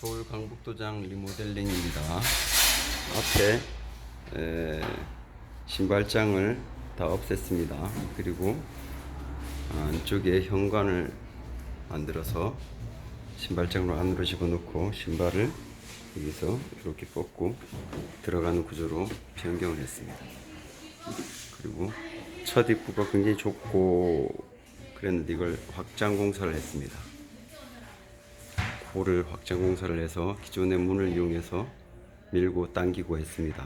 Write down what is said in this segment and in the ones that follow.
서울 강북도장 리모델링입니다. 앞에 에, 신발장을 다 없앴습니다. 그리고 안쪽에 현관을 만들어서 신발장으로 안으로 집어넣고 신발을 여기서 이렇게 뻗고 들어가는 구조로 변경을 했습니다. 그리고 첫 입구가 굉장히 좁고 그랬는데 이걸 확장 공사를 했습니다. 고를 확장 공사를 해서 기존의 문을 이용해서 밀고 당기고 했습니다.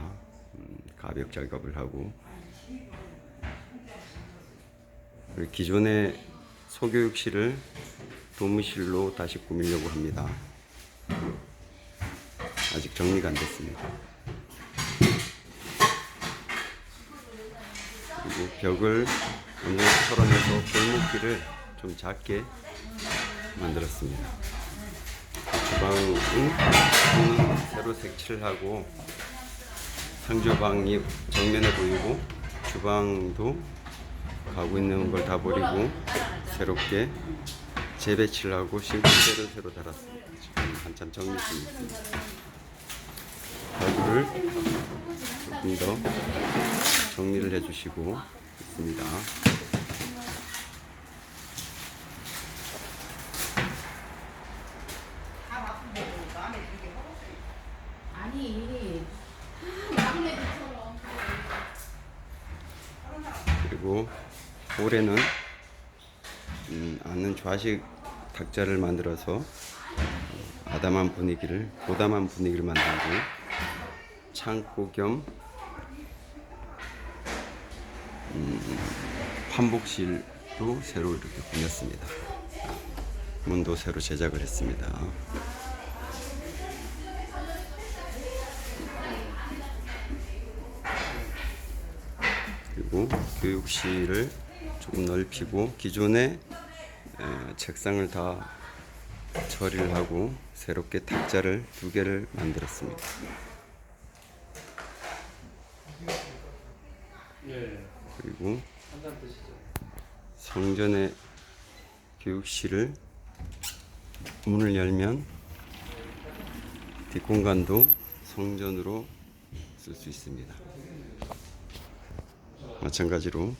음, 가벽 작업을 하고 기존의 소교육실을 도무실로 다시 꾸미려고 합니다. 아직 정리가 안 됐습니다. 그리고 벽을 정도 털어내서 골목길을 좀 작게 만들었습니다. 주방은 새로 색칠을 하고 상주방이 정면에 보이고 주방도 가고 있는 걸 다 버리고 새롭게 재배치를 하고 싱크대를 새로 달았습니다. 지금 한참 정리 중에 있습니다. 가구를 조금 더 정리를 해주시고 있습니다. 아니 막내들처럼 그리고 올해는 음, 아는 좌식 탁자를 만들어서 아담한 분위기를 고담한 분위기를 만들고 창고 겸 음, 환복실도 새로 이렇게 꾸몄습니다. 문도 새로 제작을 했습니다. 그리고 교육실을 조금 넓히고 기존의 에, 책상을 다 처리를 하고 새롭게 탁자를 두 개를 만들었습니다. 그리고 성전의 교육실을 문을 열면 뒷공간도 성전으로 쓸 수 있습니다. 마찬가지로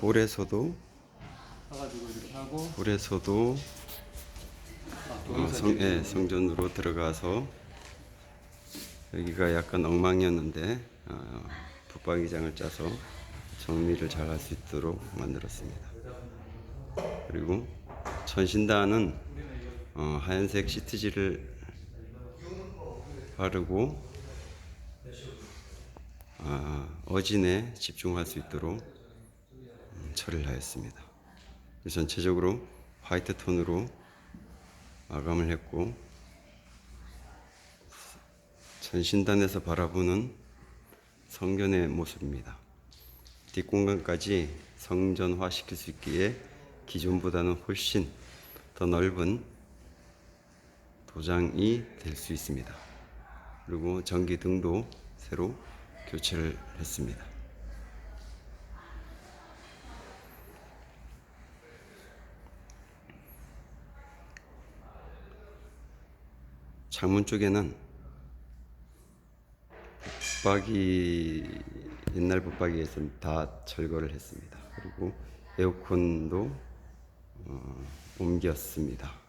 볼에서도 사가지고 이렇게 하고 볼에서도 어, 성, 예, 성전으로 들어가서 여기가 약간 엉망이었는데 어, 붙박이장을 짜서 정리를 잘 할 수 있도록 만들었습니다. 그리고 전신단은 어, 하얀색 시트지를 바르고 아, 어진에 집중할 수 있도록 음, 처리를 하였습니다. 전체적으로 화이트 톤으로 마감을 했고 전신단에서 바라보는 성전의 모습입니다. 뒷공간까지 성전화 시킬 수 있기에 기존보다는 훨씬 더 넓은 도장이 될 수 있습니다. 그리고 전기등도 새로 교체를 했습니다. 창문 쪽에는 붙박이 옛날 붙박이에서 다 철거를 했습니다. 그리고 에어컨도 어, 옮겼습니다.